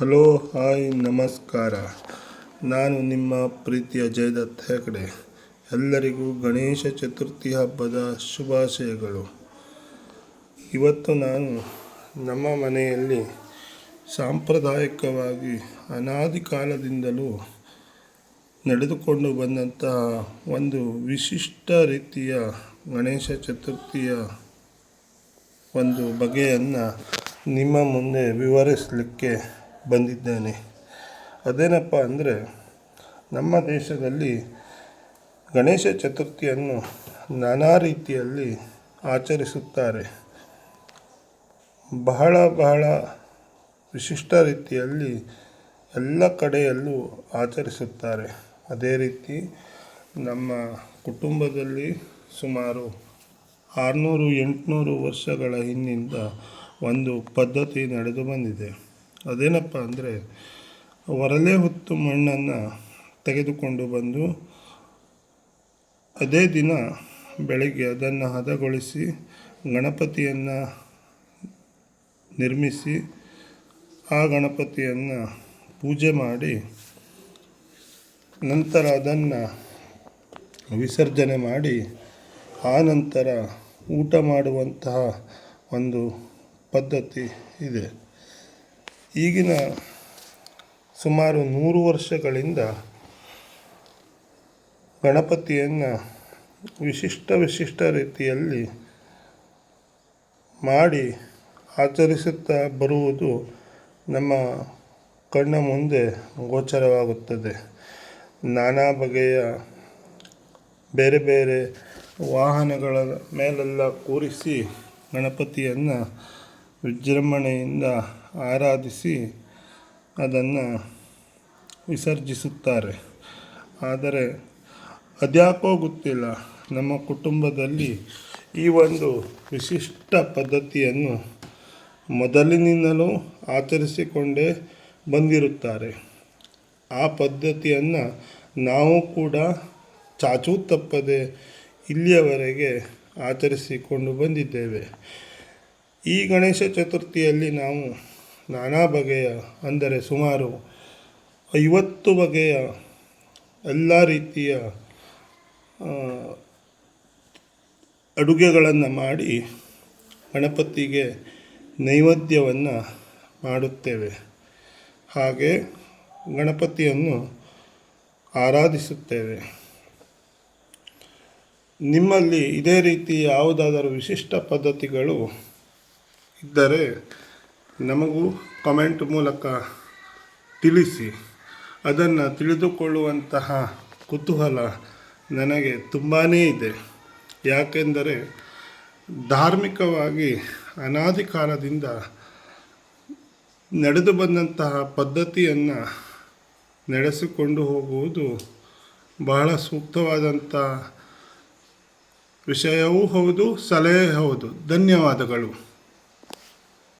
Hello, hi, ನಮಸ್ಕಾರ. ನಾನು ನಿಮ್ಮ ಪ್ರೀತಿಯ ಜಯದತ್ ಹೆಗಡೆ. ಎಲ್ಲರಿಗೂ ಗಣೇಶ ಚತುರ್ಥಿ ಹಬ್ಬದ ಶುಭಾಶಯಗಳು. ಇವತ್ತು ನಾನು ನಮ್ಮ ಮನೆಯಲ್ಲಿ ಸಾಂಪ್ರದಾಯಿಕವಾಗಿ ಅನಾದಿ ಕಾಲದಿಂದಲೂ ನಡೆದುಕೊಂಡು ಬಂದಂತಹ ಒಂದು ವಿಶಿಷ್ಟ ರೀತಿಯ ಗಣೇಶ ಚತುರ್ಥಿಯ ಒಂದು ಬಗೆಯನ್ನು ನಿಮ್ಮ ಮುಂದೆ ವಿವರಿಸಲಿಕ್ಕೆ ಬಂದಿದ್ದೇನೆ. ಅದೇನಪ್ಪ ಅಂದರೆ, ನಮ್ಮ ದೇಶದಲ್ಲಿ ಗಣೇಶ ಚತುರ್ಥಿಯನ್ನು ನಾನಾ ರೀತಿಯಲ್ಲಿ ಆಚರಿಸುತ್ತಾರೆ. ಬಹಳ ಬಹಳ ವಿಶಿಷ್ಟ ರೀತಿಯಲ್ಲಿ ಎಲ್ಲ ಕಡೆಯಲ್ಲೂ ಆಚರಿಸುತ್ತಾರೆ. ಅದೇ ರೀತಿ ನಮ್ಮ ಕುಟುಂಬದಲ್ಲಿ ಸುಮಾರು ಆರುನೂರು ಎಂಟುನೂರು ವರ್ಷಗಳ ಹಿಂದಿನಿಂದ ಒಂದು ಪದ್ಧತಿ ನಡೆದು ಬಂದಿದೆ. ಅದೇನಪ್ಪ ಅಂದರೆ ಹೊರಲೆ ಹೊತ್ತು ಮಣ್ಣನ್ನು ತೆಗೆದುಕೊಂಡು ಬಂದು ಅದೇ ದಿನ ಬೆಳಗ್ಗೆ ಅದನ್ನು ಹದಗೊಳಿಸಿ ಗಣಪತಿಯನ್ನು ನಿರ್ಮಿಸಿ ಆ ಗಣಪತಿಯನ್ನು ಪೂಜೆ ಮಾಡಿ ನಂತರ ಅದನ್ನು ವಿಸರ್ಜನೆ ಮಾಡಿ ಆ ನಂತರ ಊಟ ಮಾಡುವಂತಹ ಒಂದು ಪದ್ಧತಿ ಇದೆ. ಈಗಿನ ಸುಮಾರು ನೂರು ವರ್ಷಗಳಿಂದ ಗಣಪತಿಯನ್ನು ವಿಶಿಷ್ಟ ವಿಶಿಷ್ಟ ರೀತಿಯಲ್ಲಿ ಮಾಡಿ ಆಚರಿಸುತ್ತಾ ಬರುವುದು ನಮ್ಮ ಕಣ್ಣ ಮುಂದೆ ಗೋಚರವಾಗುತ್ತದೆ. ನಾನಾ ಬಗೆಯ ಬೇರೆ ಬೇರೆ ವಾಹನಗಳ ಮೇಲೆಲ್ಲ ಕೂರಿಸಿ ಗಣಪತಿಯನ್ನು ವಿಜೃಂಭಣೆಯಿಂದ ಆರಾಧಿಸಿ ಅದನ್ನು ವಿಸರ್ಜಿಸುತ್ತಾರೆ. ಆದರೆ ಅದ್ಯಾಕೋ ಗೊತ್ತಿಲ್ಲ, ನಮ್ಮ ಕುಟುಂಬದಲ್ಲಿ ಈ ಒಂದು ವಿಶಿಷ್ಟ ಪದ್ಧತಿಯನ್ನು ಮೊದಲಿನಿಂದಲೂ ಆಚರಿಸಿಕೊಂಡೇ ಬಂದಿರುತ್ತಾರೆ. ಆ ಪದ್ಧತಿಯನ್ನು ನಾವು ಕೂಡ ಚಾಚೂ ತಪ್ಪದೆ ಇಲ್ಲಿಯವರೆಗೆ ಆಚರಿಸಿಕೊಂಡು ಬಂದಿದ್ದೇವೆ. ಈ ಗಣೇಶ ಚತುರ್ಥಿಯಲ್ಲಿ ನಾವು ನಾನಾ ಬಗೆಯ, ಅಂದರೆ ಸುಮಾರು ಐವತ್ತು ಬಗೆಯ ಎಲ್ಲ ರೀತಿಯ ಅಡುಗೆಗಳನ್ನು ಮಾಡಿ ಗಣಪತಿಗೆ ನೈವೇದ್ಯವನ್ನು ಮಾಡುತ್ತೇವೆ. ಹಾಗೆ ಗಣಪತಿಯನ್ನು ಆರಾಧಿಸುತ್ತೇವೆ. ನಿಮ್ಮಲ್ಲಿ ಇದೇ ರೀತಿ ಯಾವುದಾದರೂ ವಿಶಿಷ್ಟ ಪದ್ಧತಿಗಳು ಇದ್ದರೆ ನಮಗೂ ಕಮೆಂಟ್ ಮೂಲಕ ತಿಳಿಸಿ. ಅದನ್ನು ತಿಳಿದುಕೊಳ್ಳುವಂತಹ ಕುತೂಹಲ ನನಗೆ ತುಂಬಾ ಇದೆ. ಯಾಕೆಂದರೆ ಧಾರ್ಮಿಕವಾಗಿ ಅನಾದಿ ಕಾಲದಿಂದ ನಡೆದು ಬಂದಂತಹ ಪದ್ಧತಿಯನ್ನು ನಡೆಸಿಕೊಂಡು ಹೋಗುವುದು ಬಹಳ ಸೂಕ್ತವಾದಂಥ ವಿಷಯವೂ ಹೌದು, ಸಲಹೆ ಹೌದು. ಧನ್ಯವಾದಗಳು.